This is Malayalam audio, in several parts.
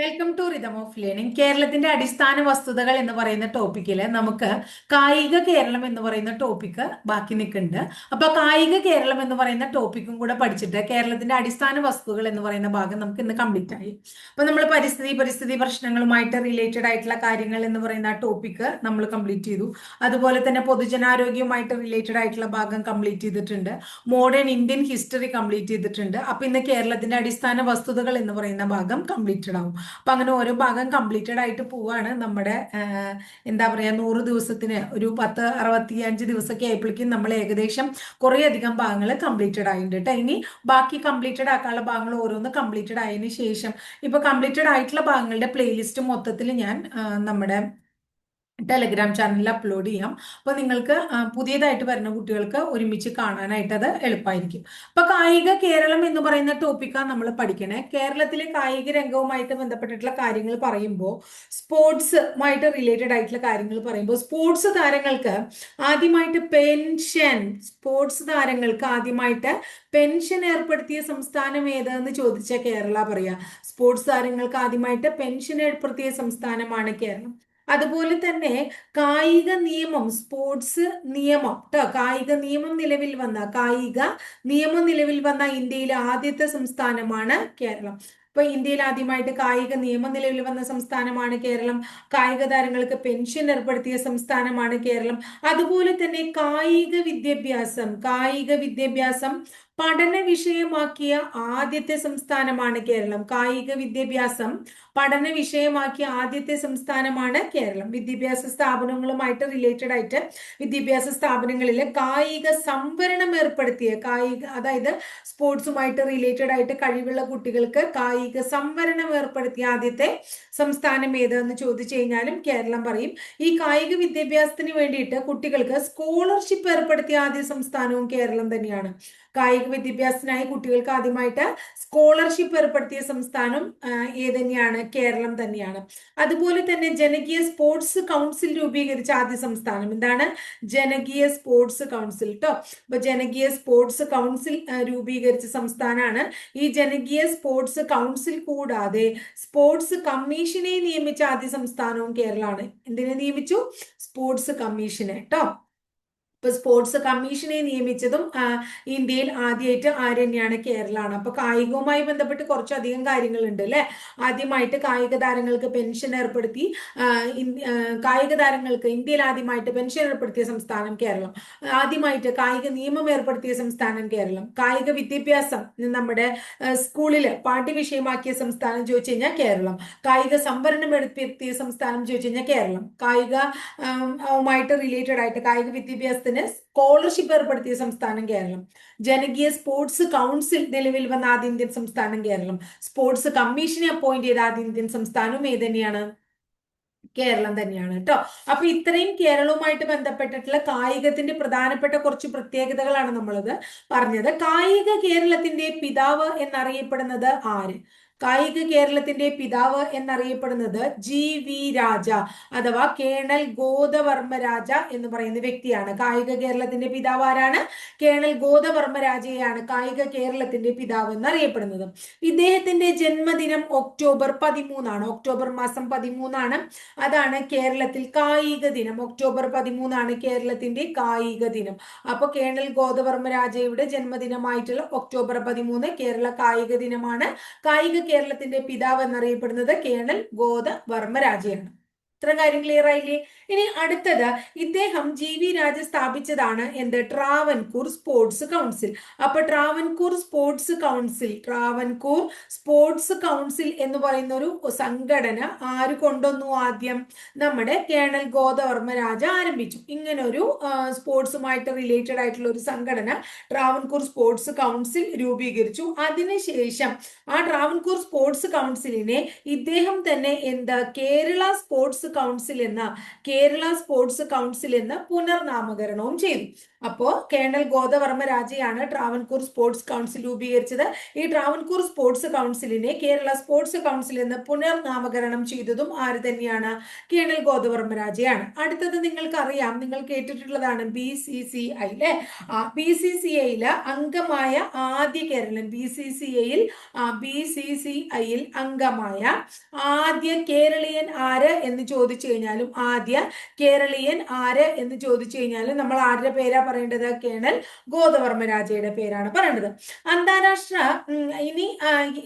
Welcome to rhythm of learning കേരളത്തിന്റെ അടിസ്ഥാന വസ്തുതകൾ എന്ന് പറയുന്ന ടോപ്പിക്കിൽ നമുക്ക് കായിക കേരളം എന്ന് പറയുന്ന ടോപ്പിക്ക് ബാക്കി നിൽക്കുന്നുണ്ട്. അപ്പൊ കായിക കേരളം എന്ന് പറയുന്ന ടോപ്പിക്കും കൂടെ പഠിച്ചിട്ട് കേരളത്തിന്റെ അടിസ്ഥാന വസ്തുതകൾ എന്ന് പറയുന്ന ഭാഗം നമുക്ക് ഇന്ന് കംപ്ലീറ്റ് ആയി. അപ്പൊ നമ്മൾ പരിസ്ഥിതി പരിസ്ഥിതി പ്രശ്നങ്ങളുമായിട്ട് റിലേറ്റഡ് ആയിട്ടുള്ള കാര്യങ്ങൾ എന്ന് പറയുന്ന ആ ടോപ്പിക്ക് നമ്മൾ കംപ്ലീറ്റ് ചെയ്തു. അതുപോലെ തന്നെ പൊതുജനാരോഗ്യവുമായിട്ട് റിലേറ്റഡ് ആയിട്ടുള്ള ഭാഗം കംപ്ലീറ്റ് ചെയ്തിട്ടുണ്ട്. മോഡേൺ ഇന്ത്യൻ ഹിസ്റ്ററി കംപ്ലീറ്റ് ചെയ്തിട്ടുണ്ട്. അപ്പൊ ഇന്ന് കേരളത്തിന്റെ അടിസ്ഥാന വസ്തുതകൾ എന്ന് പറയുന്ന ഭാഗം കംപ്ലീറ്റഡ് ആവും. അപ്പൊ അങ്ങനെ ഓരോ ഭാഗം കംപ്ലീറ്റഡ് ആയിട്ട് പോവാണ് നമ്മുടെ എന്താ പറയാ നൂറ് ദിവസത്തിന് ഒരു പത്ത് അറുപത്തി അഞ്ച് ദിവസമൊക്കെ ആയപ്പോഴേക്കും നമ്മൾ ഏകദേശം കുറേ അധികം ഭാഗങ്ങൾ കംപ്ലീറ്റഡ് ആയിട്ടുണ്ട് കേട്ടോ. ഇനി ബാക്കി കംപ്ലീറ്റഡ് ആക്കാനുള്ള ഭാഗങ്ങൾ ഓരോന്ന് കംപ്ലീറ്റഡ് ആയതിനു ശേഷം ഇപ്പൊ കംപ്ലീറ്റഡ് ആയിട്ടുള്ള ഭാഗങ്ങളുടെ പ്ലേലിസ്റ്റ് മൊത്തത്തിൽ ഞാൻ നമ്മുടെ ടെലഗ്രാം ചാനലിൽ അപ്ലോഡ് ചെയ്യാം. അപ്പോൾ നിങ്ങൾക്ക് പുതിയതായിട്ട് വരുന്ന കുട്ടികൾക്ക് ഒരുമിച്ച് കാണാനായിട്ട് അത് എളുപ്പമായിരിക്കും അപ്പൊ കായിക കേരളം എന്ന് പറയുന്ന ടോപ്പിക്കാണ് നമ്മൾ പഠിക്കണേ. കേരളത്തിലെ കായിക രംഗവുമായിട്ട് ബന്ധപ്പെട്ടിട്ടുള്ള കാര്യങ്ങൾ പറയുമ്പോൾ സ്പോർട്സുമായിട്ട് റിലേറ്റഡ് ആയിട്ടുള്ള കാര്യങ്ങൾ പറയുമ്പോൾ സ്പോർട്സ് താരങ്ങൾക്ക് ആദ്യമായിട്ട് പെൻഷൻ സ്പോർട്സ് താരങ്ങൾക്ക് ആദ്യമായിട്ട് പെൻഷൻ ഏർപ്പെടുത്തിയ സംസ്ഥാനം ഏതെന്ന് ചോദിച്ച കേരള പറയാ. സ്പോർട്സ് താരങ്ങൾക്ക് ആദ്യമായിട്ട് പെൻഷൻ ഏർപ്പെടുത്തിയ സംസ്ഥാനമാണ് കേരളം. അതുപോലെ തന്നെ കായിക നിയമം സ്പോർട്സ് നിയമം കേട്ടോ കായിക നിയമം നിലവിൽ വന്ന കായിക നിയമം നിലവിൽ വന്ന ഇന്ത്യയിലെ ആദ്യത്തെ സംസ്ഥാനമാണ് കേരളം. ഇപ്പൊ ഇന്ത്യയിൽ ആദ്യമായിട്ട് കായിക നിയമം നിലവിൽ വന്ന സംസ്ഥാനമാണ് കേരളം. കായിക താരങ്ങൾക്ക് പെൻഷൻ ഏർപ്പെടുത്തിയ സംസ്ഥാനമാണ് കേരളം. അതുപോലെ തന്നെ കായിക വിദ്യാഭ്യാസം കായിക വിദ്യാഭ്യാസം പഠന വിഷയമാക്കിയ ആദ്യത്തെ സംസ്ഥാനമാണ് കേരളം. കായിക വിദ്യാഭ്യാസം പഠന വിഷയമാക്കിയ ആദ്യത്തെ സംസ്ഥാനമാണ് കേരളം. വിദ്യാഭ്യാസ സ്ഥാപനങ്ങളുമായിട്ട് റിലേറ്റഡ് ആയിട്ട് വിദ്യാഭ്യാസ സ്ഥാപനങ്ങളിൽ കായിക സംവരണം ഏർപ്പെടുത്തിയ കായിക അതായത് സ്പോർട്സുമായിട്ട് റിലേറ്റഡ് ആയിട്ട് കഴിവുള്ള കുട്ടികൾക്ക് കായിക സംവരണം ഏർപ്പെടുത്തിയ ആദ്യത്തെ സംസ്ഥാനം ഏതെന്ന് ചോദിച്ചു കഴിഞ്ഞാലും കേരളം പറയും. ഈ കായിക വിദ്യാഭ്യാസത്തിന് വേണ്ടിയിട്ട് കുട്ടികൾക്ക് സ്കോളർഷിപ്പ് ഏർപ്പെടുത്തിയ ആദ്യ സംസ്ഥാനവും കേരളം തന്നെയാണ്. കായിക വിദ്യാഭ്യാസത്തിനായി കുട്ടികൾക്ക് ആദ്യമായിട്ട് സ്കോളർഷിപ്പ് ഏർപ്പെടുത്തിയ സംസ്ഥാനം ഏത് തന്നെയാണ് കേരളം തന്നെയാണ്. അതുപോലെ തന്നെ ജനകീയ സ്പോർട്സ് കൗൺസിൽ രൂപീകരിച്ച ആദ്യ സംസ്ഥാനം എന്താണ്? ജനകീയ സ്പോർട്സ് കൗൺസിൽ ട്ടോ. അപ്പൊ ജനകീയ സ്പോർട്സ് കൗൺസിൽ രൂപീകരിച്ച സംസ്ഥാനമാണ് ഈ ജനകീയ സ്പോർട്സ് കൗൺസിൽ കൂടാതെ സ്പോർട്സ് കമ്മീഷനെ നിയമിച്ച ആദ്യ സംസ്ഥാനവും കേരളമാണ്. എന്തിനെ നിയമിച്ചു? സ്പോർട്സ് കമ്മീഷനെ ട്ടോ. ഇപ്പൊ സ്പോർട്സ് കമ്മീഷനെ നിയമിച്ചതും ഇന്ത്യയിൽ ആദ്യമായിട്ട് ആര് തന്നെയാണ് കേരളമാണ് അപ്പൊ കായികവുമായി ബന്ധപ്പെട്ട് കുറച്ചധികം കാര്യങ്ങളുണ്ട് അല്ലെ? ആദ്യമായിട്ട് കായിക താരങ്ങൾക്ക് പെൻഷൻ ഏർപ്പെടുത്തി കായിക താരങ്ങൾക്ക് ഇന്ത്യയിൽ ആദ്യമായിട്ട് പെൻഷൻ ഏർപ്പെടുത്തിയ സംസ്ഥാനം കേരളം. ആദ്യമായിട്ട് കായിക നിയമം ഏർപ്പെടുത്തിയ സംസ്ഥാനം കേരളം. കായിക വിദ്യാഭ്യാസം നമ്മുടെ സ്കൂളിൽ പാഠ്യവിഷയമാക്കിയ സംസ്ഥാനം ചോദിച്ചു കഴിഞ്ഞാൽ കേരളം. കായിക സംവരണം എടുത്തിയ സംസ്ഥാനം ചോദിച്ചു കഴിഞ്ഞാൽ കേരളം. കായികമായിട്ട് റിലേറ്റഡ് ആയിട്ട് കായിക വിദ്യാഭ്യാസത്തിന് സ്കോളർഷിപ്പ് ഏർപ്പെടുത്തിയ സംസ്ഥാനം കേരളം. ജനകീയ സ്പോർട്സ് കൗൺസിൽ നിലവിൽ വന്ന ആദ്യ ഇന്ത്യൻ സംസ്ഥാനം കേരളം. സ്പോർട്സ് കമ്മീഷനെ അപ്പോയിന്റ് ചെയ്ത ആദ്യ ഇന്ത്യൻ സംസ്ഥാനവും ഏത് തന്നെയാണ്? കേരളം തന്നെയാണ് കേട്ടോ അപ്പൊ ഇത്രയും കേരളവുമായിട്ട് ബന്ധപ്പെട്ടിട്ടുള്ള കായികത്തിന്റെ പ്രധാനപ്പെട്ട കുറച്ച് പ്രത്യേകതകളാണ് നമ്മളത് പറഞ്ഞത്. കായിക കേരളത്തിന്റെ പിതാവ് എന്നറിയപ്പെടുന്നത് ആര്? കായിക കേരളത്തിന്റെ പിതാവ് എന്നറിയപ്പെടുന്നത് ജി വി രാജ അഥവാ കേണൽ ഗോദവർമ്മ രാജ എന്ന് പറയുന്ന വ്യക്തിയാണ്. കായിക കേരളത്തിന്റെ പിതാവ് ആരാണ്? കേണൽ ഗോദവർമ്മ രാജയാണ് കായിക കേരളത്തിന്റെ പിതാവ് എന്നറിയപ്പെടുന്നത്. ഇദ്ദേഹത്തിന്റെ ജന്മദിനം ഒക്ടോബർ പതിമൂന്നാണ്. ഒക്ടോബർ മാസം പതിമൂന്നാണ്. അതാണ് കേരളത്തിൽ കായിക ദിനം. ഒക്ടോബർ പതിമൂന്നാണ് കേരളത്തിന്റെ കായിക ദിനം. അപ്പൊ കേണൽ ഗോദവർമ്മ രാജയുടെ ജന്മദിനമായിട്ടുള്ള ഒക്ടോബർ പതിമൂന്ന് കേരള കായിക ദിനമാണ്. കായിക കേരളത്തിന്റെ പിതാവ് എന്നറിയപ്പെടുന്നത് കേണൽ ഗോദ രാജയാണ്. ഇത്ര കാര്യം ക്ലിയർ ആയില്ലേ? ഇനി അടുത്തത് ഇദ്ദേഹം ജി വി രാജ സ്ഥാപിച്ചതാണ് എന്ത്? Travancore sports council. അപ്പൊ Travancore sports council Travancore sports council എന്ന് പറയുന്ന ഒരു സംഘടന ആര് കൊണ്ടുവന്നു ആദ്യം? നമ്മുടെ കേണൽ ഗോദവർമ്മ രാജ ആരംഭിച്ചു. ഇങ്ങനെ ഒരു സ്പോർട്സുമായിട്ട് റിലേറ്റഡ് ആയിട്ടുള്ള ഒരു സംഘടന ട്രാവൻകൂർ സ്പോർട്സ് കൗൺസിൽ രൂപീകരിച്ചു. അതിനുശേഷം ആ ട്രാവൻകൂർ സ്പോർട്സ് കൗൺസിലിനെ ഇദ്ദേഹം തന്നെ എന്താ? കേരള സ്പോർട്സ് കൗൺസിൽ എന്ന കേരള സ്പോർട്സ് കൗൺസിൽ എന്ന് പുനർനാമകരണവും ചെയ്തു. അപ്പോ കേണൽ ഗോദവർമ്മ രാജയാണ് ട്രാവൻകൂർ സ്പോർട്സ് കൗൺസിൽ രൂപീകരിച്ചത്. ഈ ട്രാവൻകൂർ സ്പോർട്സ് കൗൺസിലിനെ കേരള സ്പോർട്സ് കൗൺസിൽ എന്ന് പുനർനാമകരണം ചെയ്തതും ആര് തന്നെയാണ്? കേണൽ ഗോദവർമ്മ രാജയാണ്. അടുത്തത് നിങ്ങൾക്ക് അറിയാം നിങ്ങൾ കേട്ടിട്ടുള്ളതാണ് ബി സി സി ഐ അല്ലെ ബി സി സി ഐയിൽ അംഗമായ ആദ്യ കേരളൻ. ബി സി സി ഐയിൽ ബി സി സി ഐയിൽ അംഗമായ ആദ്യ കേരളീയൻ ആര് എന്ന് ചോദിച്ചു കഴിഞ്ഞാലും ആദ്യ കേരളീയൻ ആര് എന്ന് ചോദിച്ചു കഴിഞ്ഞാലും നമ്മൾ ആരുടെ പേരാ പറയേണ്ടത്? കേണൽ ഗോദവർമ്മ രാജയുടെ പേരാണ് പറയേണ്ടത്. അന്താരാഷ്ട്ര ഇനി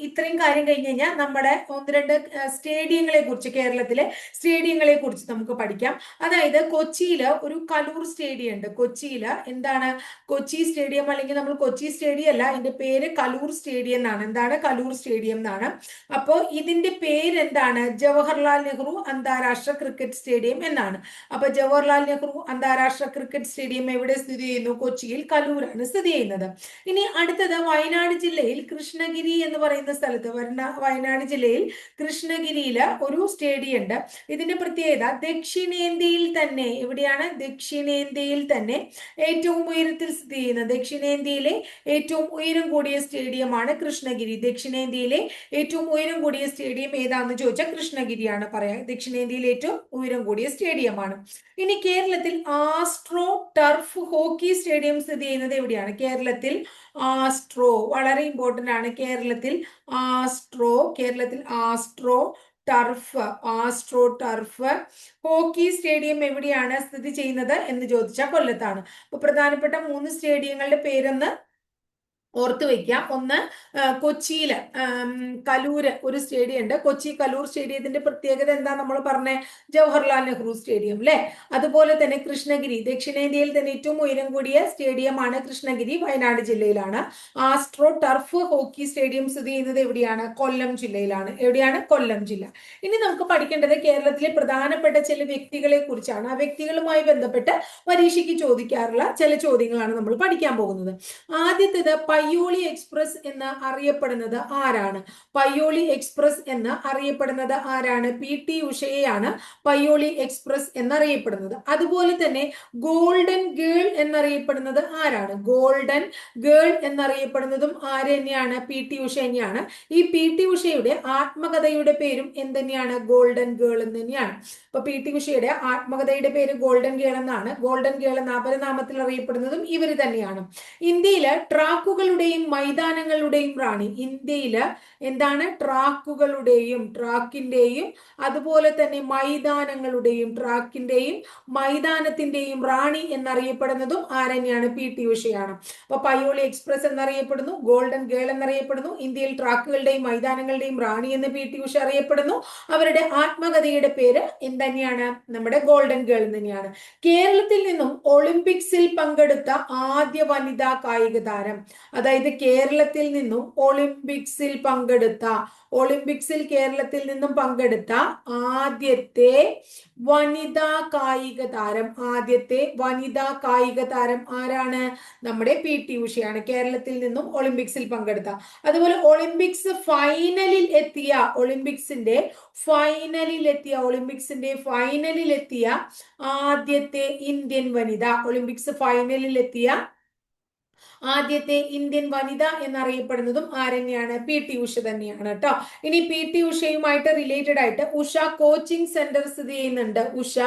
ഇത്രയും കാര്യം കഴിഞ്ഞ് കഴിഞ്ഞാൽ നമ്മുടെ ഒന്ന് രണ്ട് സ്റ്റേഡിയങ്ങളെ കുറിച്ച് കേരളത്തിലെ സ്റ്റേഡിയങ്ങളെ കുറിച്ച് നമുക്ക് പഠിക്കാം. അതായത് കൊച്ചിയിൽ ഒരു കലൂർ സ്റ്റേഡിയം ഉണ്ട്. കൊച്ചിയിൽ എന്താണ്? കൊച്ചി സ്റ്റേഡിയം അല്ലെങ്കിൽ നമ്മൾ കൊച്ചി സ്റ്റേഡിയം അല്ല ഇതിന്റെ പേര് കലൂർ സ്റ്റേഡിയം എന്നാണ്. എന്താണ്? കലൂർ സ്റ്റേഡിയം എന്നാണ്. അപ്പോൾ ഇതിന്റെ പേര് എന്താണ് ജവഹർലാൽ നെഹ്റു അന്താരാഷ്ട്ര ക്രിക്കറ്റ് സ്റ്റേഡിയം എന്നാണ്. അപ്പൊ ജവഹർലാൽ നെഹ്റു അന്താരാഷ്ട്ര ക്രിക്കറ്റ് സ്റ്റേഡിയം എവിടെ സ്ഥിതി ചെയ്യുന്നു? കൊച്ചിയിൽ കലൂരാണ് സ്ഥിതി ചെയ്യുന്നത്. ഇനി അടുത്തത് വയനാട് ജില്ലയിൽ കൃഷ്ണഗിരി എന്ന് പറയുന്ന സ്ഥലത്ത് വരുന്ന വയനാട് ജില്ലയിൽ കൃഷ്ണഗിരിയിൽ ഒരു സ്റ്റേഡിയം ഉണ്ട് ഇതിന്റെ പ്രത്യേകത ദക്ഷിണേന്ത്യയിൽ തന്നെ എവിടെയാണ്? ദക്ഷിണേന്ത്യയിൽ തന്നെ ഏറ്റവും ഉയരത്തിൽ സ്ഥിതി ചെയ്യുന്നത് ദക്ഷിണേന്ത്യയിലെ ഏറ്റവും ഉയരം കൂടിയ സ്റ്റേഡിയമാണ് കൃഷ്ണഗിരി. ദക്ഷിണേന്ത്യയിലെ ഏറ്റവും ഉയരം കൂടിയ സ്റ്റേഡിയം ഏതാണെന്ന് ചോദിച്ചാൽ കൃഷ്ണഗിരിയാണ് പറയാം. ദക്ഷിണേന്ത്യയിലെ ഏറ്റവും ഉയരം കൂടിയ സ്റ്റേഡിയമാണ്. ഇനി കേരളത്തിൽ ആസ്ട്രോ ടർഫ് ഹോക്കി സ്റ്റേഡിയം സ്ഥിതി ചെയ്യുന്നത് എവിടെയാണ്? കേരളത്തിൽ ആസ്ട്രോ വളരെ ഇമ്പോർട്ടന്റ് ആണ്. കേരളത്തിൽ ആസ്ട്രോ കേരളത്തിൽ astro turf astro turf hockey stadium എവിടെയാണ് സ്ഥിതി ചെയ്യുന്നത് എന്ന് ചോദിച്ചാൽ കൊല്ലത്താണ്. അപ്പൊ പ്രധാനപ്പെട്ട മൂന്ന് സ്റ്റേഡിയങ്ങളുടെ പേരൊന്ന് ഓർത്ത് വെക്കാം ഒന്ന് കൊച്ചിയിൽ കലൂര് ഒരു സ്റ്റേഡിയം ഉണ്ട് കൊച്ചി കലൂർ സ്റ്റേഡിയത്തിന്റെ പ്രത്യേകത എന്താ നമ്മൾ പറഞ്ഞേ? ജവഹർലാൽ നെഹ്റു സ്റ്റേഡിയം അല്ലെ അതുപോലെ തന്നെ കൃഷ്ണഗിരി ദക്ഷിണേന്ത്യയിൽ തന്നെ ഏറ്റവും ഉയരം കൂടിയ സ്റ്റേഡിയമാണ് കൃഷ്ണഗിരി വയനാട് ജില്ലയിലാണ്. ആസ്ട്രോ ടർഫ് ഹോക്കി സ്റ്റേഡിയം സ്ഥിതി ചെയ്യുന്നത് എവിടെയാണ്? കൊല്ലം ജില്ലയിലാണ്. എവിടെയാണ്? കൊല്ലം ജില്ല. ഇനി നമുക്ക് പഠിക്കേണ്ടത് കേരളത്തിലെ പ്രധാനപ്പെട്ട ചില വ്യക്തികളെ കുറിച്ചാണ്. ആ വ്യക്തികളുമായി ബന്ധപ്പെട്ട് പരീക്ഷയ്ക്ക് ചോദിക്കാറുള്ള ചില ചോദ്യങ്ങളാണ് നമ്മൾ പഠിക്കാൻ പോകുന്നത്. ആദ്യത്തേത് പയ്യോളി എക്സ്പ്രസ് എന്ന് അറിയപ്പെടുന്നത് ആരാണ്? പയ്യോളി എക്സ്പ്രസ് എന്ന് അറിയപ്പെടുന്നത് ആരാണ്? പി ടി ഉഷയെയാണ് പയ്യോളി എക്സ്പ്രസ് എന്നറിയപ്പെടുന്നത്. അതുപോലെ തന്നെ ഗോൾഡൻ ഗേൾ എന്നറിയപ്പെടുന്നത് ആരാണ്? ഗോൾഡൻ ഗേൾ എന്നറിയപ്പെടുന്നതും ആര് തന്നെയാണ്? പി ടി ഉഷ തന്നെയാണ്. ഈ പി ടി ഉഷയുടെ ആത്മകഥയുടെ പേരും എന്തുതന്നെയാണ് ഗോൾഡൻ ഗേൾ എന്ന് തന്നെയാണ്. അപ്പൊ പി ടി ഉഷയുടെ ആത്മകഥയുടെ പേര് ഗോൾഡൻ ഗേൾ എന്നാണ്. ഗോൾഡൻ ഗേൾ എന്ന അപരനാമത്തിൽ അറിയപ്പെടുന്നതും ഇവർ തന്നെയാണ്. ഇന്ത്യയിൽ ട്രാക്കുകളുടെയും മൈതാനങ്ങളുടെയും റാണി. ഇന്ത്യയിൽ എന്താണ്? ട്രാക്കുകളുടെയും ട്രാക്കിന്റെയും അതുപോലെ തന്നെ മൈതാനങ്ങളുടെയും ട്രാക്കിന്റെയും മൈതാനത്തിന്റെയും റാണി എന്നറിയപ്പെടുന്നതും ആരന്നെയാണ് പി. ടി. ഉഷയാണ്. അപ്പൊ പയ്യോളി എക്സ്പ്രസ് എന്നറിയപ്പെടുന്നു ഗോൾഡൻ ഗേൾ എന്നറിയപ്പെടുന്നു ഇന്ത്യയിൽ ട്രാക്കുകളുടെയും മൈതാനങ്ങളുടെയും റാണി എന്ന് പി. ടി. ഉഷ അറിയപ്പെടുന്നു. അവരുടെ ആത്മകഥയുടെ പേര് എന്തുതന്നെയാണ് നമ്മുടെ ഗോൾഡൻ ഗേൾ തന്നെയാണ്. കേരളത്തിൽ നിന്നും ഒളിമ്പിക്സിൽ പങ്കെടുത്ത ആദ്യ വനിതാ കായിക താരം അതായത് കേരളത്തിൽ നിന്നും ഒളിമ്പിക്സിൽ പങ്കെടുത്ത ഒളിമ്പിക്സിൽ കേരളത്തിൽ നിന്നും പങ്കെടുത്ത ആദ്യത്തെ വനിതാ കായിക താരം ആദ്യത്തെ വനിതാ കായിക താരം ആരാണ്? നമ്മുടെ പി ടി ഉഷയാണ് കേരളത്തിൽ നിന്നും ഒളിമ്പിക്സിൽ പങ്കെടുത്ത. അതുപോലെ ഒളിമ്പിക്സ് ഫൈനലിൽ എത്തിയ ഒളിമ്പിക്സിന്റെ ഫൈനലിൽ എത്തിയ ഒളിമ്പിക്സിന്റെ ഫൈനലിൽ എത്തിയ ആദ്യത്തെ ഇന്ത്യൻ വനിത ഒളിമ്പിക്സ് ഫൈനലിൽ എത്തിയ ആദ്യത്തെ ഇന്ത്യൻ വനിത എന്നറിയപ്പെടുന്നതും ആരെന്നെയാണ് പി ടി ഉഷ തന്നെയാണ് കേട്ടോ. ഇനി പി ടി ഉഷയുമായിട്ട് റിലേറ്റഡ് ആയിട്ട് ഉഷ കോച്ചിങ് സെന്റർ സ്ഥിതി ചെയ്യുന്നുണ്ട്. ഉഷ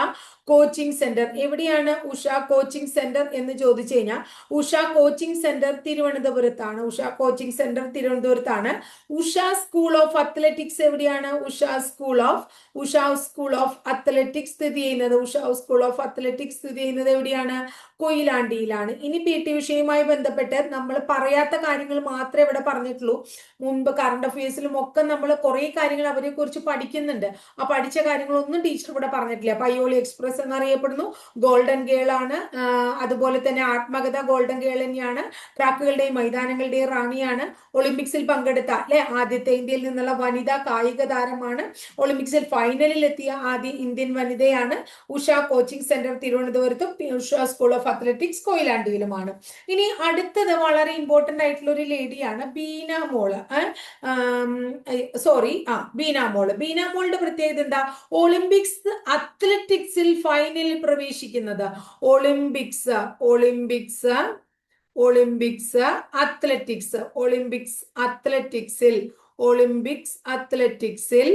കോച്ചിങ് സെന്റർ എവിടെയാണ് ഉഷ കോച്ചിങ് സെന്റർ എന്ന് ചോദിച്ചു കഴിഞ്ഞാൽ ഉഷ കോച്ചിങ് സെന്റർ തിരുവനന്തപുരത്താണ്. ഉഷ കോച്ചിങ് സെന്റർ തിരുവനന്തപുരത്താണ്. ഉഷ സ്കൂൾ ഓഫ് അത്ലറ്റിക്സ് എവിടെയാണ്? Usha school of Usha school of athletics സ്ഥിതി ചെയ്യുന്നത്. ഉഷ സ്കൂൾ ഓഫ് അത്ലറ്റിക്സ് സ്ഥിതി ചെയ്യുന്നത് എവിടെയാണ്? കൊയിലാണ്ടിയിലാണ്. ഇനി പി ടി വിഷയവുമായി ബന്ധപ്പെട്ട് നമ്മൾ പറയാത്ത കാര്യങ്ങൾ മാത്രമേ ഇവിടെ പറഞ്ഞിട്ടുള്ളൂ. മുൻപ് കറണ്ട് അഫയേഴ്സിലും ഒക്കെ നമ്മൾ കുറെ കാര്യങ്ങൾ അവരെ കുറിച്ച് പഠിക്കുന്നുണ്ട്. ആ പഠിച്ച കാര്യങ്ങളൊന്നും ടീച്ചർ ഇവിടെ പറഞ്ഞിട്ടില്ല. പയ്യോളി എക്സ്പ്രസ് എന്നറിയപ്പെടുന്നു. ഗോൾഡൻ ഗേൾ ആണ്. അതുപോലെ തന്നെ ആത്മകഥ ഗോൾഡൻ ഗേൾ തന്നെയാണ്. ട്രാക്കുകളുടെയും മൈതാനങ്ങളുടെയും റാണിയാണ്. ഒളിമ്പിക്സിൽ പങ്കെടുത്ത അല്ലെ? ആദ്യത്തെ ഇന്ത്യയിൽ നിന്നുള്ള വനിതാ കായിക താരമാണ്. ഒളിമ്പിക്സിൽ ഫൈനലിൽ എത്തിയ ആദ്യ ഇന്ത്യൻ വനിതയാണ്. ഉഷ കോച്ചിങ് സെന്റർ തിരുവനന്തപുരത്തും ഉഷ സ്കൂൾ ഓഫ് അത്ലറ്റിക്സ് കൊയിലാണ്ടിയിലുമാണ് ഇനി അടുത്ത അടുത്തത് വളരെ ഇമ്പോർട്ടന്റ് ആയിട്ടുള്ള ഒരു ലേഡിയാണ് ബീന മോൾ സോറി ആ ബീന മോൾ ബീന മോളുടെ പ്രത്യേകത എന്താ? ഒളിമ്പിക്സ് അത്ലറ്റിക്സിൽ ഫൈനലിൽ പ്രവേശിക്കുന്നത്. Olympics Olympics Olympics athletics Olympics അത്ലറ്റിക്സിൽ ഒളിമ്പിക്സ് അത്ലറ്റിക്സിൽ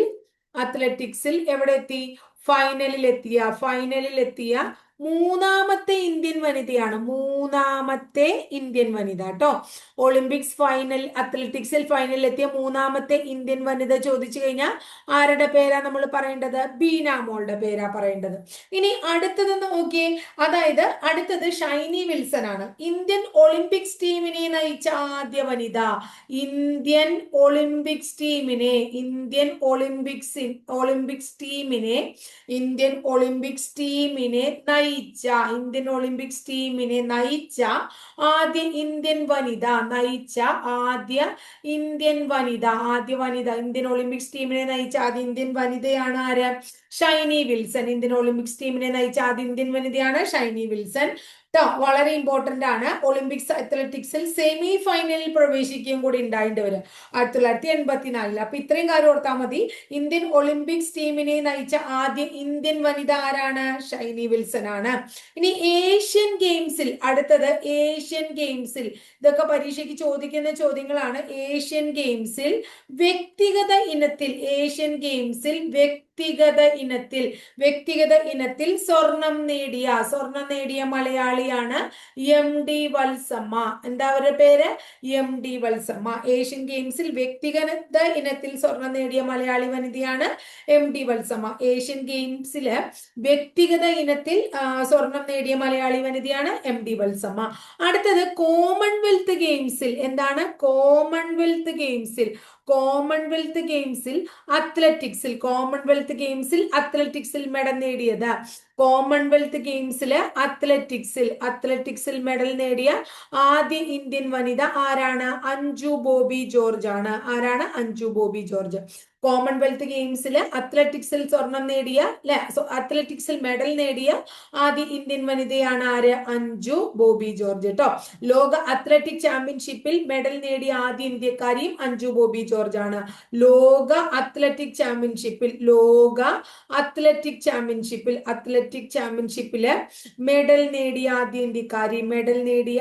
അത്ലറ്റിക്സിൽ എവിടെ എത്തി? ഫൈനലിൽ എത്തിയ ഫൈനലിൽ എത്തിയ മൂന്നാമത്തെ ഇന്ത്യൻ വനിതയാണ്. മൂന്നാമത്തെ ഇന്ത്യൻ വനിത കേട്ടോ ഒളിമ്പിക്സ് ഫൈനൽ അത്ലറ്റിക്സിൽ ഫൈനലിൽ എത്തിയ മൂന്നാമത്തെ ഇന്ത്യൻ വനിത ചോദിച്ചു കഴിഞ്ഞാൽ ആരുടെ പേരാ നമ്മൾ പറയേണ്ടത്? ബീന മോളുടെ പേരാ പറയേണ്ടത്. ഇനി അടുത്തത് നോക്കിയേ. അതായത് അടുത്തത് ഷൈനി വിൽസൺ ആണ്. ഇന്ത്യൻ ഒളിമ്പിക്സ് ടീമിനെ നയിച്ച ആദ്യ വനിത. ഇന്ത്യൻ ഒളിമ്പിക്സ് ടീമിനെ ഇന്ത്യൻ ഒളിമ്പിക്സ് ഒളിമ്പിക്സ് ടീമിനെ ഇന്ത്യൻ ഒളിമ്പിക്സ് ടീമിനെ നയിച്ച ഇന്ത്യൻ ഒളിമ്പിക്സ് ടീമിനെ നയിച്ച ആദ്യ ഇന്ത്യൻ വനിത നയിച്ച ആദ്യ ഇന്ത്യൻ വനിത ആദ്യ വനിത ഇന്ത്യൻ ഒളിമ്പിക്സ് ടീമിനെ നയിച്ച ആദ്യ ഇന്ത്യൻ വനിതയാണ് ആര്? ഷൈനി വിൽസൺ. ഇന്ത്യൻ ഒളിമ്പിക്സ് ടീമിനെ നയിച്ച ആദ്യ ഇന്ത്യൻ വനിതയാണ് ഷൈനി വിൽസൺ. ട്ടോ വളരെ ഇമ്പോർട്ടന്റ് ആണ്. ഒളിമ്പിക്സ് അത്ലറ്റിക്സിൽ സെമി ഫൈനലിൽ പ്രവേശിക്കുകയും കൂടി ഉണ്ടായിട്ട് വരും ആയിരത്തി തൊള്ളായിരത്തി എൺപത്തിനാലിൽ. അപ്പൊ ഇത്രയും കാര്യം ഓർത്താൽ മതി. ഇന്ത്യൻ ഒളിമ്പിക്സ് ടീമിനെ നയിച്ച ആദ്യ ഇന്ത്യൻ വനിത ആരാണ്? ഷൈനി വിൽസൺ ആണ്. ഇനി ഏഷ്യൻ ഗെയിംസിൽ അടുത്തത് ഏഷ്യൻ ഗെയിംസിൽ ഇതൊക്കെ പരീക്ഷയ്ക്ക് ചോദിക്കുന്ന ചോദ്യങ്ങളാണ്. ഏഷ്യൻ ഗെയിംസിൽ വ്യക്തിഗത ഇനത്തിൽ ഏഷ്യൻ ഗെയിംസിൽ വ്യക്തിഗത ഇനത്തിൽ വ്യക്തിഗത ഇനത്തിൽ സ്വർണം നേടിയ സ്വർണം നേടിയ മലയാളിയാണ് എം ഡി വത്സമ്മ. എന്താ അവരുടെ പേര്? M D Valsamma. ഏഷ്യൻ ഗെയിംസിൽ വ്യക്തിഗത ഇനത്തിൽ സ്വർണം നേടിയ മലയാളി വനിതയാണ് എം ഡി വത്സമ്മ. ഏഷ്യൻ ഗെയിംസിൽ വ്യക്തിഗത ഇനത്തിൽ സ്വർണം നേടിയ മലയാളി വനിതയാണ് എം ഡി വത്സമ്മ. അടുത്തത് കോമൺവെൽത്ത് ഗെയിംസിൽ. എന്താണ്? കോമൺവെൽത്ത് ഗെയിംസിൽ. കോമൺവെൽത്ത് ഗെയിംസിൽ അത്ലറ്റിക്സിൽ കോമൺവെൽത്ത് ഗെയിംസിൽ അത്ലറ്റിക്സിൽ മെഡൽ നേടിയത്. കോമൺവെൽത്ത് ഗെയിംസിൽ അത്ലറ്റിക്സിൽ അത്ലറ്റിക്സിൽ മെഡൽ നേടിയ ആദ്യ ഇന്ത്യൻ വനിത ആരാണ്? അഞ്ജു ബോബി ജോർജ് ആണ്. ആരാണ്? അഞ്ജു ബോബി ജോർജ്. കോമൺവെൽത്ത് ഗെയിംസിൽ അത്ലറ്റിക്സിൽ സ്വർണം നേടിയ അല്ലെ അത്ലറ്റിക്സിൽ മെഡൽ നേടിയ ആദ്യ ഇന്ത്യൻ വനിതയാണ് ആര്? അഞ്ജു ബോബി ജോർജ് കേട്ടോ ലോക അത്ലറ്റിക് ചാമ്പ്യൻഷിപ്പിൽ മെഡൽ നേടിയ ആദ്യ ഇന്ത്യക്കാരിയും അഞ്ജു ബോബി ജോർജ് ആണ്. ലോക അത്ലറ്റിക് ചാമ്പ്യൻഷിപ്പിൽ ലോക അത്ലറ്റിക് ചാമ്പ്യൻഷിപ്പിൽ അത്ലറ്റിക് ചാമ്പ്യൻഷിപ്പിൽ മെഡൽ നേടിയ ആദ്യ ഇന്ത്യക്കാരി മെഡൽ നേടിയ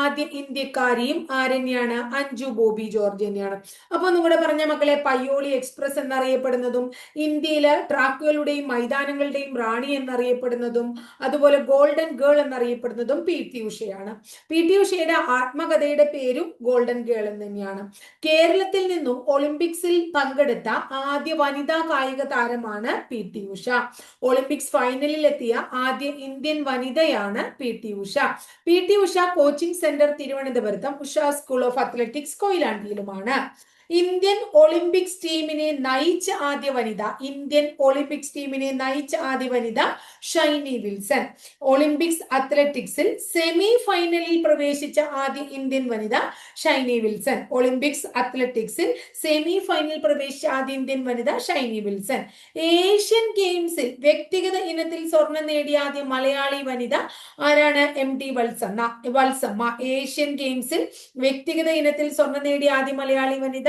ആദ്യ ഇന്ത്യക്കാരിയും ആരെന്നെയാണ് അഞ്ജു ബോബി ജോർജ് തന്നെയാണ്. അപ്പൊ നിങ്ങളുടെ പറഞ്ഞ മക്കളെ പയ്യോളി എക്സ്പ്രസ് എന്നറിയപ്പെടുന്നതും ഇന്ത്യയിലെ ട്രാക്കുകളുടെയും മൈതാനങ്ങളുടെയും റാണി എന്നറിയപ്പെടുന്നതും അതുപോലെ ഗോൾഡൻ ഗേൾ എന്നറിയപ്പെടുന്നതും പി ടി ഉഷയാണ്. പി ടി ഉഷയുടെ ആത്മകഥയുടെ പേരും ഗോൾഡൻ ഗേൾ എന്ന് തന്നെയാണ് കേരളത്തിൽ നിന്നും ഒളിമ്പിക്സിൽ പങ്കെടുത്ത ആദ്യ വനിതാ കായിക താരമാണ് പി ടി ഉഷ. ഒളിമ്പിക്സ് ഫൈനലിൽ എത്തിയ ആദ്യ ഇന്ത്യൻ വനിതയാണ് P T Usha. P T Usha coaching centre തിരുവനന്തപുരത്തും ഉഷ സ്കൂൾ ഓഫ് അത്ലറ്റിക്സ് കൊയിലാണ്ടിയിലുമാണ്. ഇന്ത്യൻ ഒളിമ്പിക്സ് ടീമിനെ നയിച്ച ആദ്യ വനിത ഇന്ത്യൻ ഒളിമ്പിക്സ് ടീമിനെ നയിച്ച ആദ്യ വനിത ഷൈനി വിൽസൺ. ഒളിമ്പിക്സ് അത്ലറ്റിക്സിൽ സെമി ഫൈനലിൽ പ്രവേശിച്ച ആദ്യ ഇന്ത്യൻ വനിത ഷൈനി വിൽസൺ. ഒളിമ്പിക്സ് അത്ലറ്റിക്സിൽ സെമി ഫൈനലിൽ പ്രവേശിച്ച ആദ്യ ഇന്ത്യൻ വനിത ഷൈനി വിൽസൺ. ഏഷ്യൻ ഗെയിംസിൽ വ്യക്തിഗത ഇനത്തിൽ സ്വർണം നേടിയ ആദ്യ മലയാളി വനിത ആരാണ്? M T Valsamma. Valsamma. Asian ഗെയിംസിൽ വ്യക്തിഗത ഇനത്തിൽ സ്വർണം നേടിയ ആദ്യ മലയാളി വനിത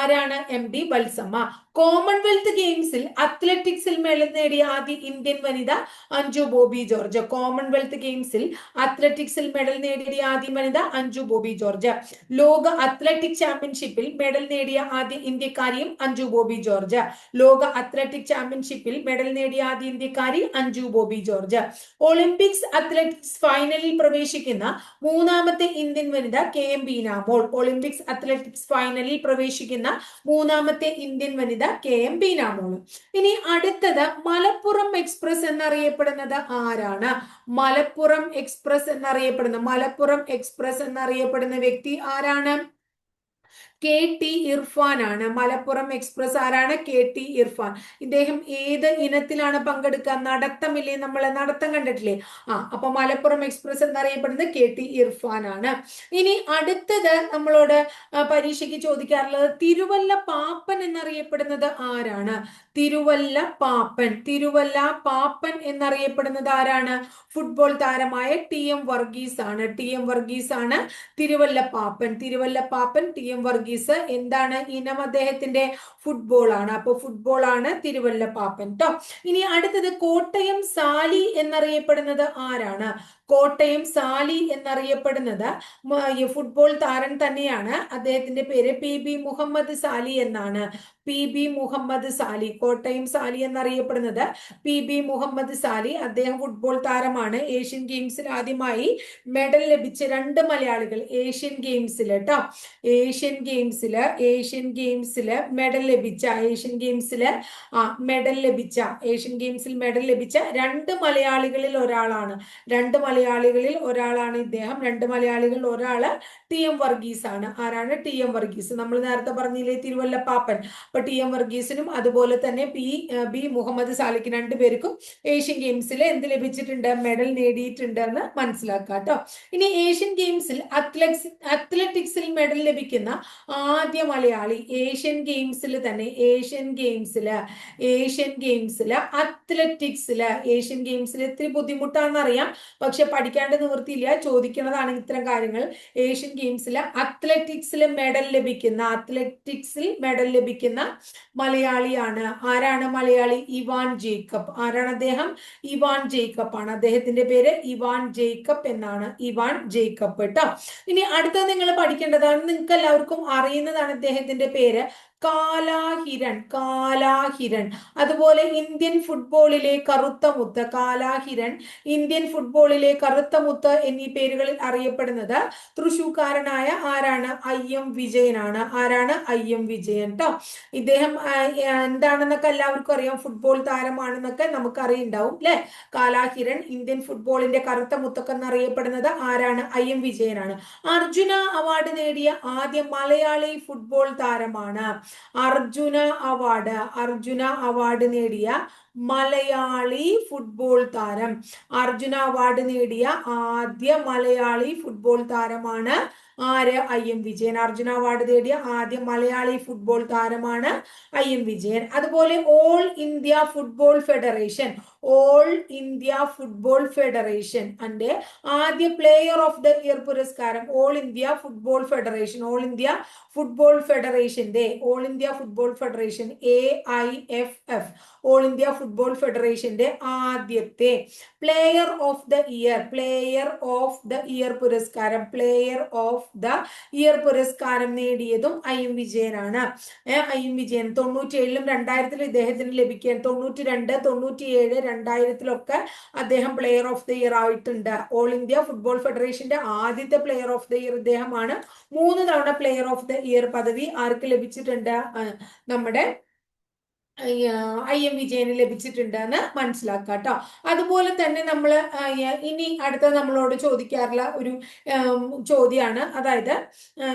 ആരാണ് എം ഡി വത്സമ്മ കോമൺവെൽത്ത് ഗെയിംസിൽ അത്ലറ്റിക്സിൽ മെഡൽ നേടിയ ആദ്യ ഇന്ത്യൻ വനിത അഞ്ജു ബോബി ജോർജ്. കോമൺവെൽത്ത് ഗെയിംസിൽ അത്ലറ്റിക്സിൽ മെഡൽ നേടിയ ആദ്യ വനിത അഞ്ജു ബോബി ജോർജ്. ലോക അത്ലറ്റിക് ചാമ്പ്യൻഷിപ്പിൽ മെഡൽ നേടിയ ആദ്യ ഇന്ത്യക്കാരിയും അഞ്ജു ബോബി ജോർജ്. ലോക അത്ലറ്റിക് ചാമ്പ്യൻഷിപ്പിൽ മെഡൽ നേടിയ ആദ്യ ഇന്ത്യക്കാരി അഞ്ജു ബോബി ജോർജ്. ഒളിമ്പിക്സ് അത്ലറ്റിക്സ് ഫൈനലിൽ പ്രവേശിക്കുന്ന മൂന്നാമത്തെ ഇന്ത്യൻ വനിത K M Beenamol. Olympics athletics ഫൈനലിൽ പ്രവേശിക്കുന്ന മൂന്നാമത്തെ ഇന്ത്യൻ വനിത കെ എം ബീനാമോൾ ഇനി അടുത്തത് മലപ്പുറം എക്സ്പ്രസ് എന്നറിയപ്പെടുന്നത് ആരാണ്? മലപ്പുറം എക്സ്പ്രസ് എന്നറിയപ്പെടുന്ന മലപ്പുറം എക്സ്പ്രസ് എന്നറിയപ്പെടുന്ന വ്യക്തി ആരാണ്? കെ ടി ഇർഫാൻ ആണ് മലപ്പുറം എക്സ്പ്രസ് ആരാണ്? K T Irfan. ഇദ്ദേഹം ഏത് ഇനത്തിലാണ് പങ്കെടുക്കുക? നടത്തമില്ലേ? നമ്മൾ നടത്തം കണ്ടിട്ടില്ലേ? ആ അപ്പൊ മലപ്പുറം എക്സ്പ്രസ് എന്നറിയപ്പെടുന്നത് കെ ടി ഇർഫാൻ ആണ് ഇനി അടുത്തത് നമ്മളോട് പരീക്ഷയ്ക്ക് ചോദിക്കാറുള്ളത് തിരുവല്ല പാപ്പൻ എന്നറിയപ്പെടുന്നത് ആരാണ്? തിരുവല്ല പാപ്പൻ. തിരുവല്ല പാപ്പൻ എന്നറിയപ്പെടുന്നത് ആരാണ്? ഫുട്ബോൾ താരമായ ടി എം വർഗീസ് ആണ് ടി എം വർഗീസ് ആണ് തിരുവല്ല പാപ്പൻ. തിരുവല്ല പാപ്പൻ ടി എം വർഗീസ് എന്താണ് ഇനം അദ്ദേഹത്തിന്റെ ഫുട്ബോൾ ആണ്. അപ്പൊ ഫുട്ബോൾ ആണ് തിരുവല്ല പാപ്പൻ കേട്ടോ ഇനി അടുത്തത് കോട്ടയം സാലി എന്നറിയപ്പെടുന്നത് ആരാണ്? കോട്ടയം സാലി എന്നറിയപ്പെടുന്നത്. ഫുട്ബോൾ താരം തന്നെയാണ്. അദ്ദേഹത്തിന്റെ പേര് പി ബി മുഹമ്മദ് സാലി എന്നാണ്. പി ബി മുഹമ്മദ് സാലി കോട്ടയം സാലി എന്നറിയപ്പെടുന്നത് പി ബി മുഹമ്മദ് സാലി. അദ്ദേഹം ഫുട്ബോൾ താരമാണ്. ഏഷ്യൻ ഗെയിംസിൽ ആദ്യമായി മെഡൽ ലഭിച്ച രണ്ട് മലയാളികൾ ഏഷ്യൻ ഗെയിംസിൽ കേട്ടോ ഏഷ്യൻ ഗെയിംസിൽ ഏഷ്യൻ ഗെയിംസിൽ മെഡൽ ലഭിച്ച ഏഷ്യൻ ഗെയിംസിൽ ആ മെഡൽ ലഭിച്ച ഏഷ്യൻ ഗെയിംസിൽ മെഡൽ ലഭിച്ച രണ്ട് മലയാളികളിൽ ഒരാളാണ്. രണ്ട് മലയാളികളിൽ ഒരാളാണ് ഇദ്ദേഹം. രണ്ട് മലയാളികളിൽ ഒരാൾ ടി എം വർഗീസ് ആണ് ആരാണ്? T M Varghese. നമ്മൾ നേരത്തെ പറഞ്ഞില്ലേ തിരുവല്ല പാപ്പൻ അപ്പൊ ടി എം വർഗീസിനും അതുപോലെ തന്നെ പി ബി മുഹമ്മദ് സാലിക്ക് രണ്ടുപേർക്കും ഏഷ്യൻ ഗെയിംസിൽ എന്ത് ലഭിച്ചിട്ടുണ്ട്? മെഡൽ നേടിയിട്ടുണ്ട് എന്ന് മനസ്സിലാക്കാം കേട്ടോ. ഇനി ഏഷ്യൻ ഗെയിംസിൽ അത്ലറ്റ്സ് അത്ലറ്റിക്സിൽ മെഡൽ ലഭിക്കുന്ന ആദ്യ മലയാളി ഏഷ്യൻ ഗെയിംസിൽ തന്നെ ഏഷ്യൻ ഗെയിംസിൽ ഏഷ്യൻ ഗെയിംസിൽ അത്ലറ്റിക്സിൽ ഏഷ്യൻ ഗെയിംസിൽ ഇത്തിരി ബുദ്ധിമുട്ടാണെന്നറിയാം. പക്ഷെ പഠിക്കാണ്ട് നിവൃത്തിയില്ല ചോദിക്കുന്നതാണ് ഇത്തരം കാര്യങ്ങൾ. ഏഷ്യൻ ഗെയിംസിൽ അത്ലറ്റിക്സിൽ മെഡൽ ലഭിക്കുന്ന അത്ലറ്റിക്സിൽ മെഡൽ ലഭിക്കുന്ന മലയാളിയാണ്. ആരാണ് മലയാളി? Ivan Jacob. ആരാണ് അദ്ദേഹം? ഇവാൻ ജേക്കബ് ആണ്. അദ്ദേഹത്തിന്റെ പേര് ഇവാൻ ജേക്കബ് എന്നാണ്. ഇവാൻ ജേക്കബ് കേട്ടോ. ഇനി അടുത്തത് നിങ്ങൾ പഠിക്കേണ്ടതാണ്. നിങ്ങൾക്ക് എല്ലാവർക്കും അറിയുന്നതാണ് അദ്ദേഹത്തിന്റെ പേര്. കാലാഹിരൺ കാലാഹിരൺ. അതുപോലെ ഇന്ത്യൻ ഫുട്ബോളിലെ കറുത്ത മുത്ത് കാലാഹിരൺ. ഇന്ത്യൻ ഫുട്ബോളിലെ കറുത്ത മുത്ത് എന്നീ പേരുകളിൽ അറിയപ്പെടുന്നത് തൃശൂക്കാരനായ ആരാണ്? ഐ എം വിജയനാണ്. ആരാണ്? ഐ എം വിജയൻ ട്ടോ. ഇദ്ദേഹം എന്താണെന്നൊക്കെ എല്ലാവർക്കും അറിയാം. ഫുട്ബോൾ താരമാണെന്നൊക്കെ നമുക്ക് അറിയുണ്ടാവും അല്ലെ കാലാഹിരൺ ഇന്ത്യൻ ഫുട്ബോളിന്റെ കറുത്ത മുത്തൊക്കെ എന്നറിയപ്പെടുന്നത് ആരാണ്? ഐ എം വിജയനാണ്. അർജുന അവാർഡ് നേടിയ ആദ്യ മലയാളി ഫുട്ബോൾ താരമാണ്. അർജുന അവാർഡ് അർജുന അവാർഡ് നേടിയ മലയാളി ഫുട്ബോൾ താരം. അർജുന അവാർഡ് നേടിയ ആദ്യ മലയാളി ഫുട്ബോൾ താരമാണ് ആര്? I M Vijayan. Arjuna award നേടിയ ആദ്യ മലയാളി ഫുട്ബോൾ താരമാണ് ഐ എം വിജയൻ. അതുപോലെ all India football federation all India football federation അന്റെ ആദ്യ പ്ലെയർ ഓഫ് ദ ഇയർ പുരസ്കാരം all India football federation all India football ഫെഡറേഷന്റെ all India football federation A I F F all India football ഫെഡറേഷന്റെ ആദ്യത്തെ player of the year player of the year പുരസ്കാരം പ്ലെയർ ഓഫ് ദ ഇയർ പുരസ്കാരം നേടിയതും ഐ എം വിജയനാണ്. I M Vijayan. തൊണ്ണൂറ്റിയേഴിലും രണ്ടായിരത്തിലും ഇദ്ദേഹത്തിന് ലഭിക്കാൻ തൊണ്ണൂറ്റി രണ്ട് തൊണ്ണൂറ്റിയേഴ് രണ്ടായിരത്തിലൊക്കെ അദ്ദേഹം പ്ലെയർ ഓഫ് ദ ഇയർ ആയിട്ടുണ്ട്. ഓൾ ഇന്ത്യ ഫുട്ബോൾ ഫെഡറേഷന്റെ ആദ്യത്തെ പ്ലെയർ ഓഫ് ദ ഇയർ ഇദ്ദേഹമാണ്. മൂന്ന് തവണ പ്ലെയർ ഓഫ് ദ ഇയർ പദവി ആർക്ക് ലഭിച്ചിട്ടുണ്ട്? നമ്മുടെ ഐ എം വിജയന് ലഭിച്ചിട്ടുണ്ടെന്ന് മനസ്സിലാക്കുക മനസ്സിലാക്കാം കേട്ടോ അതുപോലെ തന്നെ നമ്മൾ ഇനി അടുത്ത നമ്മളോട് ചോദിക്കാറുള്ള ഒരു ചോദ്യമാണ് അതായത്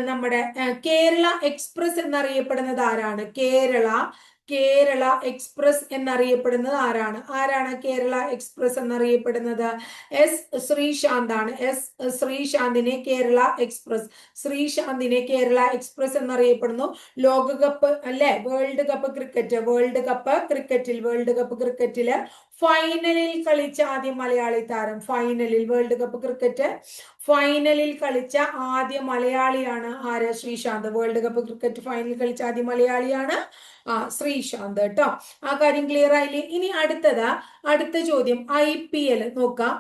നമ്മുടെ കേരള എക്സ്പ്രസ് എന്നറിയപ്പെടുന്നത് ആരാണ്? കേരള കേരള എക്സ്പ്രസ് എന്നറിയപ്പെടുന്നത് ആരാണ്? ആരാണ് കേരള എക്സ്പ്രസ് എന്നറിയപ്പെടുന്നത്? എസ് ശ്രീശാന്ത് ആണ് എസ് ശ്രീശാന്തിനെ കേരള എക്സ്പ്രസ്. ശ്രീശാന്തിനെ കേരള എക്സ്പ്രസ് എന്നറിയപ്പെടുന്നു. ലോകകപ്പ് അല്ലെ? World cup cricket. World cup ക്രിക്കറ്റിൽ വേൾഡ് കപ്പ് ക്രിക്കറ്റിൽ ഫൈനലിൽ കളിച്ച ആദ്യ മലയാളി താരം ഫൈനലിൽ വേൾഡ് കപ്പ് ക്രിക്കറ്റ് ഫൈനലിൽ കളിച്ച ആദ്യ മലയാളിയാണ് ആര്? ശ്രീശാന്ത്. വേൾഡ് കപ്പ് ക്രിക്കറ്റ് ഫൈനലിൽ കളിച്ച ആദ്യ മലയാളിയാണ് ആ ശ്രീശാന്ത് കേട്ടോ ആ കാര്യം ക്ലിയർ ആയില്ലേ? ഇനി അടുത്തത് അടുത്ത ചോദ്യം ഐ പി എൽ നോക്കാം.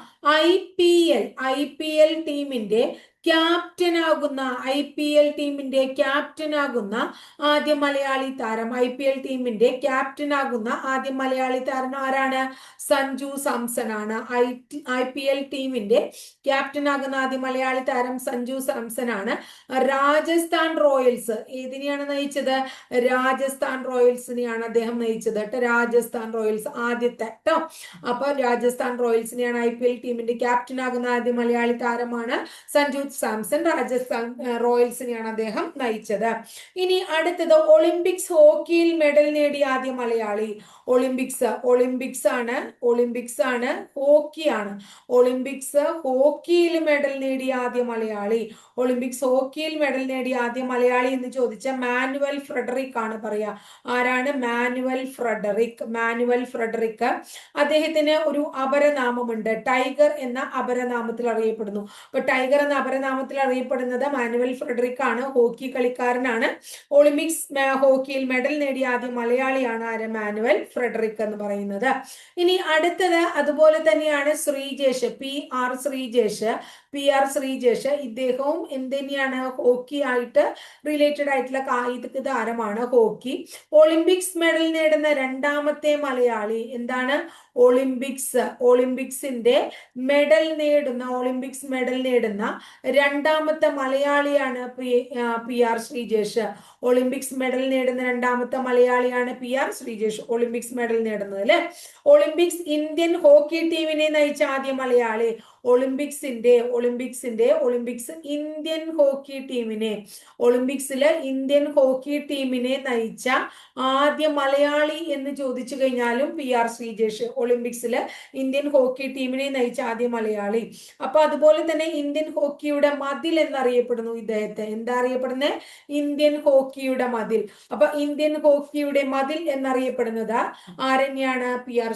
I P L I P L ടീമിന്റെ ക്യാപ്റ്റൻ ആകുന്ന ഐ പി എൽ ടീമിന്റെ ക്യാപ്റ്റൻ ആകുന്ന ആദ്യ മലയാളി താരം ഐ പി എൽ ടീമിന്റെ ക്യാപ്റ്റൻ ആകുന്ന ആദ്യ മലയാളി താരം ആരാണ്? സഞ്ജു സാംസൺ ആണ് ഐ ഐ പി എൽ ടീമിന്റെ ക്യാപ്റ്റൻ ആകുന്ന ആദ്യ മലയാളി താരം സഞ്ജു സാംസൺ ആണ് രാജസ്ഥാൻ റോയൽസ് ഏതിനെയാണ് നയിച്ചത്? രാജസ്ഥാൻ റോയൽസിനെയാണ് അദ്ദേഹം നയിച്ചത് കേട്ടോ. രാജസ്ഥാൻ റോയൽസ് ആദ്യത്തെ കേട്ടോ. അപ്പൊ രാജസ്ഥാൻ റോയൽസിനെയാണ് ഐ പി എൽ ടീമിന്റെ ക്യാപ്റ്റൻ ആകുന്ന ആദ്യ മലയാളി താരമാണ് സഞ്ജു സാംസൺ. രാജസ്ഥാൻ റോയൽസിനെയാണ് അദ്ദേഹം നയിച്ചത്. ഇനി അടുത്തത് ഒളിമ്പിക്സ് ഹോക്കിയിൽ മെഡൽ നേടിയ ആദ്യ മലയാളി. ഒളിമ്പിക്സ് ഒളിമ്പിക്സ് ആണ് ഒളിമ്പിക്സ് ആണ് ഹോക്കിയാണ്. ഒളിമ്പിക്സ് ഹോക്കിയിൽ മെഡൽ നേടിയ ആദ്യ മലയാളി. ഒളിമ്പിക്സ് ഹോക്കിയിൽ മെഡൽ നേടിയ ആദ്യ മലയാളി എന്ന് ചോദിച്ച മാനുവൽ ഫ്രെഡറിക് ആണ് പറയുക. ആരാണ്? മാനുവൽ ഫ്രെഡറിക് മാനുവൽ ഫ്രെഡറിക്. അദ്ദേഹത്തിന് ഒരു അപരനാമമുണ്ട്. ടൈഗർ എന്ന അപരനാമത്തിൽ അറിയപ്പെടുന്നു. അപ്പൊ ടൈഗർ എന്ന അപരനാമത്തിൽ അറിയപ്പെടുന്നത് മാനുവൽ ഫ്രെഡറിക് ആണ് ഹോക്കി കളിക്കാരനാണ്. ഒളിമ്പിക്സ് ഹോക്കിയിൽ മെഡൽ നേടിയ ആദ്യ മലയാളിയാണ് ആര്? മാനുവൽ ഫ്രെഡറിക് എന്ന് പറയുന്നത്. ഇനി അടുത്തത് അതുപോലെ തന്നെയാണ് Sreejesh. P. R. Sreejesh. P R Sreejesh ഇദ്ദേഹവും എന്ത് തന്നെയാണ് ഹോക്കി ആയിട്ട് റിലേറ്റഡ് ആയിട്ടുള്ള കായിക താരമാണ് ഹോക്കി. ഒളിമ്പിക്സ് മെഡൽ നേടുന്ന രണ്ടാമത്തെ മലയാളി എന്താണ്? ഒളിമ്പിക്സ് ഒളിമ്പിക്സിന്റെ മെഡൽ നേടുന്ന ഒളിമ്പിക്സ് മെഡൽ നേടുന്ന രണ്ടാമത്തെ മലയാളിയാണ് P R Sreejesh. Olympics medal നേടുന്ന രണ്ടാമത്തെ മലയാളിയാണ് P R Sreejesh. Olympics medal നേടുന്നത് അല്ലെ? ഒളിമ്പിക്സ് ഇന്ത്യൻ ഹോക്കി ടീമിനെ നയിച്ച ആദ്യ മലയാളി. ഒളിമ്പിക്സിന്റെ ഒളിമ്പിക്സിന്റെ ഒളിമ്പിക്സ് ഇന്ത്യൻ ഹോക്കി ടീമിനെ ഒളിമ്പിക്സിൽ ഇന്ത്യൻ ഹോക്കി ടീമിനെ നയിച്ച ആദ്യ മലയാളി എന്ന് ചോദിച്ചു കഴിഞ്ഞാലും പി ആർ ശ്രീജേഷ് ഒളിമ്പിക്സിൽ ഇന്ത്യൻ ഹോക്കി ടീമിനെ നയിച്ച ആദ്യ മലയാളി. അപ്പൊ അതുപോലെ തന്നെ ഇന്ത്യൻ ഹോക്കിയുടെ മതിൽ എന്നറിയപ്പെടുന്നു ഇദ്ദേഹത്തെ. എന്താ അറിയപ്പെടുന്നത് ഇന്ത്യൻ ഹോക്കിയുടെ മതിൽ. അപ്പൊ ഇന്ത്യൻ ഹോക്കിയുടെ മതിൽ എന്നറിയപ്പെടുന്നത് ആരന്യാണ്? പി ആർ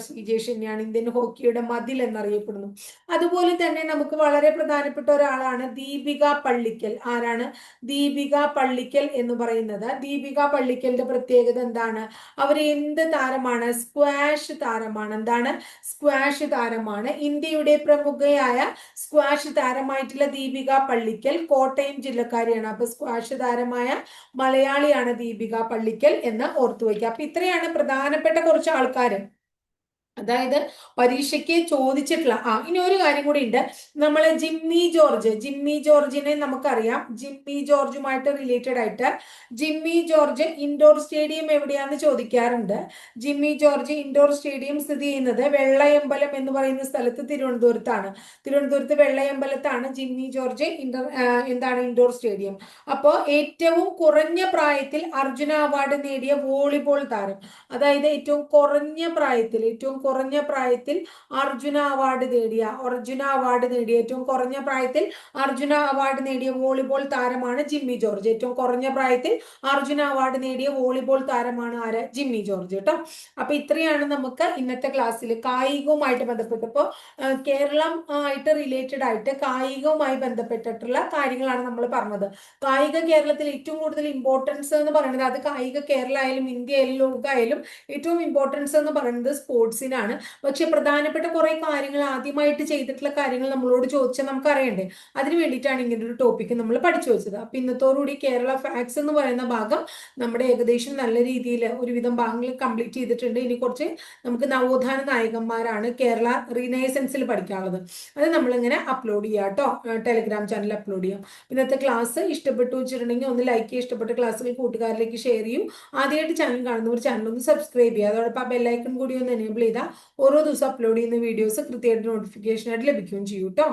തന്നെയാണ് ഇന്ത്യൻ ഹോക്കിയുടെ മതിൽ എന്നറിയപ്പെടുന്നു. അതുപോലെ തന്നെ നമുക്ക് വളരെ പ്രധാനപ്പെട്ട ഒരാളാണ് ദീപിക പള്ളിക്കൽ. ആരാണ്? ദീപിക പള്ളിക്കൽ എന്ന് പറയുന്നത്. ദീപിക പള്ളിക്കലിന്റെ പ്രത്യേകത എന്താണ്? അവർ എന്ത് താരമാണ്? സ്ക്വാഷ് താരമാണ്. എന്താണ്? സ്ക്വാഷ് താരമാണ്. ഇന്ത്യയുടെ പ്രമുഖയായ സ്ക്വാഷ് താരമായിട്ടുള്ള ദീപിക പള്ളിക്കൽ കോട്ടയം ജില്ലക്കാരിയാണ്. അപ്പൊ സ്ക്വാഷ് താരമായ മലയാളിയാണ് ദീപിക പള്ളിക്കൽ എന്ന് ഓർത്തു വയ്ക്കുക അപ്പൊ ഇത്രയാണ് പ്രധാനപ്പെട്ട കുറച്ച് ആൾക്കാർ അതായത് പരീക്ഷയ്ക്ക് ചോദിച്ചിട്ടുള്ള ആ ഇനി ഒരു കാര്യം കൂടി ഉണ്ട്. നമ്മൾ ജിമ്മി ജോർജ് ജിമ്മി ജോർജിനെ നമുക്കറിയാം. ജിമ്മി ജോർജുമായിട്ട് റിലേറ്റഡ് ആയിട്ട് ജിമ്മി ജോർജ് ഇൻഡോർ സ്റ്റേഡിയം എവിടെയാന്ന് ചോദിക്കാറുണ്ട്. ജിമ്മി ജോർജ് ഇൻഡോർ സ്റ്റേഡിയം സ്ഥിതി ചെയ്യുന്നത് വെള്ളയമ്പലം എന്ന് പറയുന്ന സ്ഥലത്ത് തിരുവനന്തപുരത്താണ്. തിരുവനന്തപുരത്ത് വെള്ളയമ്പലത്താണ് ജിമ്മി ജോർജ് ഇൻഡോർ എന്താണ് ഇൻഡോർ സ്റ്റേഡിയം അപ്പോൾ ഏറ്റവും കുറഞ്ഞ പ്രായത്തിൽ അർജുന അവാർഡ് നേടിയ വോളിബോൾ താരം. അതായത് ഏറ്റവും കുറഞ്ഞ പ്രായത്തിൽ ഏറ്റവും കുറഞ്ഞ പ്രായത്തിൽ അർജുന അവാർഡ് നേടിയ അർജുന അവാർഡ് നേടിയ ഏറ്റവും കുറഞ്ഞ പ്രായത്തിൽ അർജുന അവാർഡ് നേടിയ വോളിബോൾ താരമാണ് ജിമ്മി ജോർജ്. ഏറ്റവും കുറഞ്ഞ പ്രായത്തിൽ അർജുന അവാർഡ് നേടിയ വോളിബോൾ താരമാണ് ആര്? ജിമ്മി ജോർജ് കേട്ടോ അപ്പൊ ഇത്രയാണ് നമുക്ക് ഇന്നത്തെ ക്ലാസ്സിൽ കായികവുമായിട്ട് ബന്ധപ്പെട്ട്. ഇപ്പോൾ കേരളം ആയിട്ട് റിലേറ്റഡ് ആയിട്ട് കായികവുമായി ബന്ധപ്പെട്ടിട്ടുള്ള കാര്യങ്ങളാണ് നമ്മൾ പറഞ്ഞത്. കായിക കേരളത്തിൽ ഏറ്റവും കൂടുതൽ ഇമ്പോർട്ടൻസ് എന്ന് പറയുന്നത് അത് കായിക കേരള ആയാലും ഇന്ത്യ ആയാലും ലോകമായാലും ഏറ്റവും ഇമ്പോർട്ടൻസ് എന്ന് പറയുന്നത് സ്പോർട്സിനാണ് പക്ഷെ പ്രധാനപ്പെട്ട കുറെ കാര്യങ്ങൾ ആദ്യമായിട്ട് ചെയ്തിട്ടുള്ള കാര്യങ്ങൾ നമ്മളോട് ചോദിച്ചാൽ നമുക്ക് അറിയണ്ടേ അതിന് വേണ്ടിയിട്ടാണ് ഇങ്ങനെ ഒരു ടോപ്പിക്ക് നമ്മൾ പഠിച്ചു വെച്ചത്. അപ്പൊ ഇന്നത്തോടുകൂടി കേരള ഫാക്സ് എന്ന് പറയുന്ന ഭാഗം നമ്മുടെ ഏകദേശം നല്ല രീതിയിൽ ഒരുവിധം ഭാഗങ്ങൾ കംപ്ലീറ്റ് ചെയ്തിട്ടുണ്ട്. ഇനി കുറച്ച് നമുക്ക് നവോത്ഥാന നായകന്മാരാണ് കേരള റീനൈസൻസിൽ പഠിക്കാനുള്ളത്. അത് നമ്മളിങ്ങനെ അപ്ലോഡ് ചെയ്യാം കേട്ടോ. ടെലിഗ്രാം ചാനൽ അപ്ലോഡ് ചെയ്യാം. ഇന്നത്തെ ക്ലാസ് ഇഷ്ടപ്പെട്ടു വെച്ചിട്ടുണ്ടെങ്കിൽ ഒന്ന് ലൈക്ക് ചെയ്യുക. ഇഷ്ടപ്പെട്ട ക്ലാസ്സുകൾ കൂട്ടുകാരിലേക്ക് ഷെയർ ചെയ്യും. ആദ്യമായിട്ട് ചാനൽ കാണുന്നവർ ചാനൽ ഒന്ന് സബ്സ്ക്രൈബ് ചെയ്യുക. അതോടൊപ്പം ആ ബെല്ലൈക്കൺ കൂടി ഒന്ന് എനേബിൾ ചെയ്താൽ ഓരോ ദിവസം അപ്ലോഡ് ചെയ്യുന്ന വീഡിയോസ് കൃത്യമായിട്ട് നോട്ടിഫിക്കേഷനായിട്ട് ലഭിക്കുകയും ചെയ്യും കേട്ടോ